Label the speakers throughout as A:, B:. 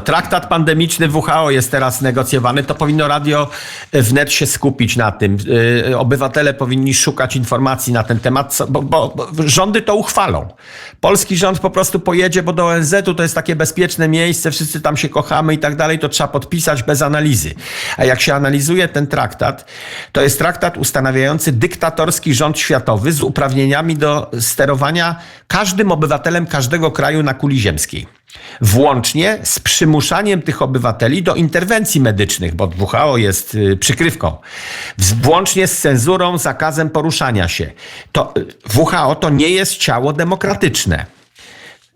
A: Traktat pandemiczny WHO jest teraz negocjowany, to powinno radio wnet się skupić na tym. Yy, Obywatele powinni szukać informacji na ten temat, bo, bo, bo rządy to uchwalą. Polski rząd po prostu pojedzie, bo do ONZ-u to jest takie bezpieczne miejsce, wszyscy tam się kochamy i tak dalej, to trzeba podpisać bez analizy. A jak się analizuje ten traktat, to jest traktat ustanawiający dyktatorski rząd światowy z uprawnieniami do sterowania każdym obywatelem każdego kraju na kuli ziemskiej. Włącznie z przymuszaniem tych obywateli do interwencji medycznych, bo WHO jest y, przykrywką. Włącznie z cenzurą, zakazem poruszania się. To y, WHO to nie jest ciało demokratyczne.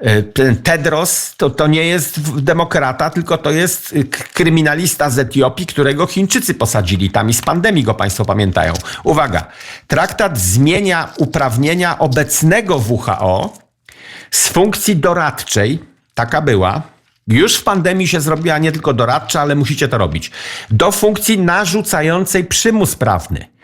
A: Y, Tedros to, to nie jest demokrata, tylko to jest kryminalista z Etiopii, którego Chińczycy posadzili tam i z pandemii go Państwo pamiętają. Uwaga, traktat zmienia uprawnienia obecnego WHO z funkcji doradczej, taka była, już w pandemii się zrobiła nie tylko doradcza, ale musicie to robić, do funkcji narzucającej przymus prawny.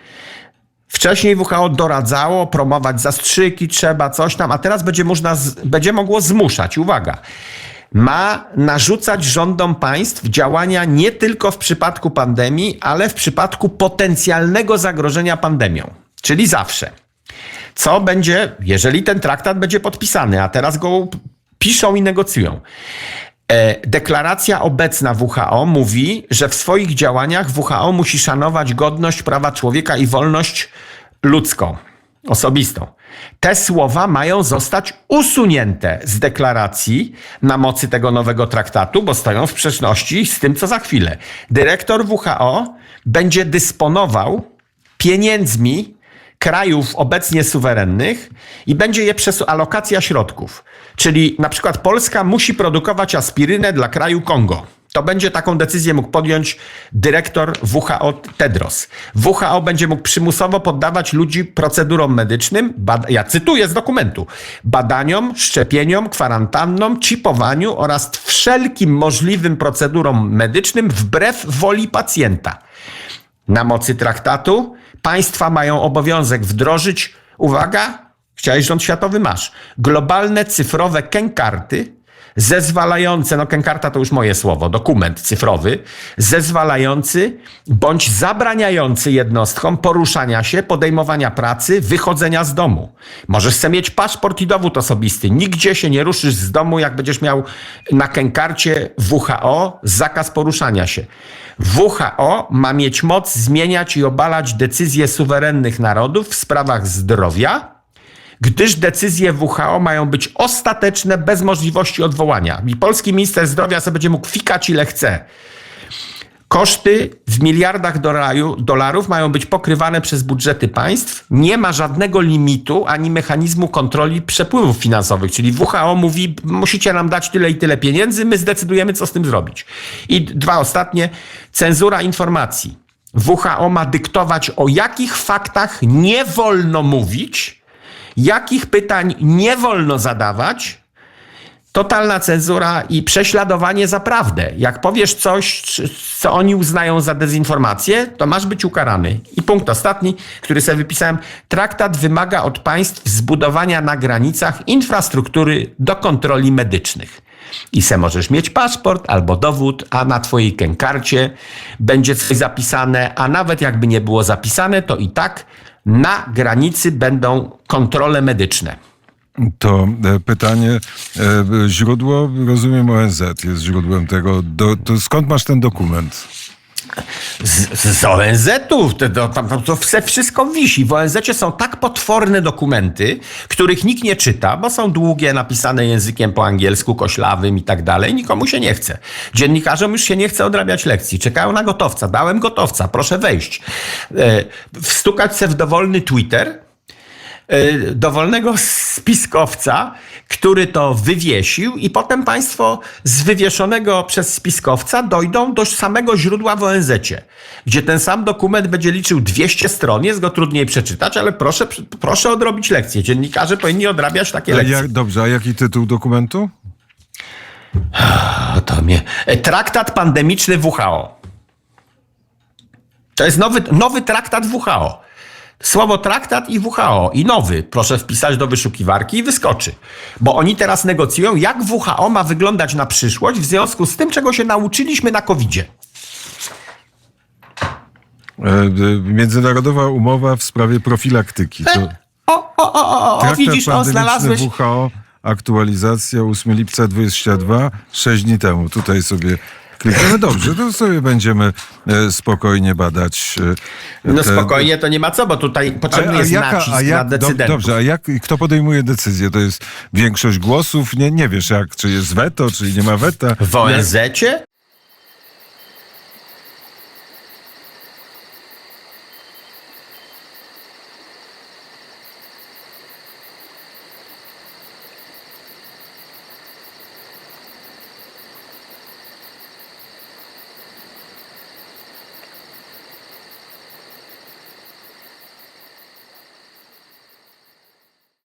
A: Wcześniej WHO doradzało promować zastrzyki, trzeba coś tam, a teraz będzie, można, będzie mogło zmuszać. Uwaga. Ma narzucać rządom państw działania nie tylko w przypadku pandemii, ale w przypadku potencjalnego zagrożenia pandemią. Czyli zawsze. Co będzie, jeżeli ten traktat będzie podpisany, a teraz go piszą i negocjują. E, Deklaracja obecna WHO mówi, że w swoich działaniach WHO musi szanować godność prawa człowieka i wolność ludzką, osobistą. Te słowa mają zostać usunięte z deklaracji na mocy tego nowego traktatu, bo stoją w sprzeczności z tym, co za chwilę. Dyrektor WHO będzie dysponował pieniędzmi krajów obecnie suwerennych i będzie je przesu- alokacja środków. Czyli na przykład Polska musi produkować aspirynę dla kraju Kongo. To będzie taką decyzję mógł podjąć dyrektor WHO Tedros. WHO będzie mógł przymusowo poddawać ludzi procedurom medycznym, ja cytuję z dokumentu, badaniom, szczepieniom, kwarantannom, chipowaniu oraz wszelkim możliwym procedurom medycznym wbrew woli pacjenta. Na mocy traktatu państwa mają obowiązek wdrożyć, uwaga, chciałeś rząd światowy, masz, globalne cyfrowe kękarty zezwalające, no kękarta to już moje słowo, dokument cyfrowy, zezwalający bądź zabraniający jednostkom poruszania się, podejmowania pracy, wychodzenia z domu. Możesz sobie mieć paszport i dowód osobisty. Nigdzie się nie ruszysz z domu, jak będziesz miał na kękarcie WHO zakaz poruszania się. WHO ma mieć moc zmieniać i obalać decyzje suwerennych narodów w sprawach zdrowia, gdyż decyzje WHO mają być ostateczne, bez możliwości odwołania. I polski minister zdrowia sobie będzie mógł fikać ile chce. Koszty w miliardach dolarów mają być pokrywane przez budżety państw. Nie ma żadnego limitu ani mechanizmu kontroli przepływów finansowych. Czyli WHO mówi, musicie nam dać tyle i tyle pieniędzy, my zdecydujemy, co z tym zrobić. I dwa ostatnie. Cenzura informacji. WHO ma dyktować, o jakich faktach nie wolno mówić, jakich pytań nie wolno zadawać, totalna cenzura i prześladowanie za prawdę. Jak powiesz coś, co oni uznają za dezinformację, to masz być ukarany. I punkt ostatni, który sobie wypisałem. Traktat wymaga od państw zbudowania na granicach infrastruktury do kontroli medycznych. I se możesz mieć paszport albo dowód, a na twojej kękarcie będzie coś zapisane, a nawet jakby nie było zapisane, to i tak na granicy będą kontrole medyczne.
B: To e, pytanie, e, źródło, rozumiem ONZ jest źródłem tego. Do, skąd masz ten dokument?
A: Z, z to, to, tam- to, wszystko wisi. W ONZ-cie są tak potworne dokumenty, których nikt nie czyta, bo są długie, napisane językiem po angielsku, koślawym i tak dalej. Nikomu się nie chce. Dziennikarzom już się nie chce odrabiać lekcji. Czekają na gotowca. Dałem gotowca, proszę wejść. E, wstukać se w dowolny Twitter, dowolnego spiskowca, który to wywiesił i potem państwo z wywieszonego przez spiskowca dojdą do samego źródła w ONZ-cie, gdzie ten sam dokument będzie liczył 200 stron, jest go trudniej przeczytać, ale proszę, proszę odrobić lekcję. Dziennikarze powinni odrabiać takie lekcje.
B: jak, dobrze, a jaki tytuł dokumentu?
A: O, to mnie. E, Traktat pandemiczny WHO. To jest nowy, nowy traktat WHO. Słowo traktat i WHO i nowy proszę wpisać do wyszukiwarki i wyskoczy. Bo oni teraz negocjują, jak WHO ma wyglądać na przyszłość w związku z tym, czego się nauczyliśmy na COVID-zie.
B: E, e, Międzynarodowa umowa w sprawie profilaktyki. To
A: O, o, o, o, o widzisz, o, znalazłeś.
B: WHO, aktualizacja 8 lipca 22, 6 dni temu. Tutaj sobie klikniemy. Dobrze, to sobie będziemy e, spokojnie badać. e,
A: No
B: te-
A: spokojnie, to nie ma co, bo tutaj potrzebny jest nacisk na
B: do,
A: decydentów.
B: Dobrze, a jak, kto podejmuje decyzję? To jest większość głosów? Nie, nie wiesz jak, czy jest weto, czy nie ma weta?
A: W ONZ-cie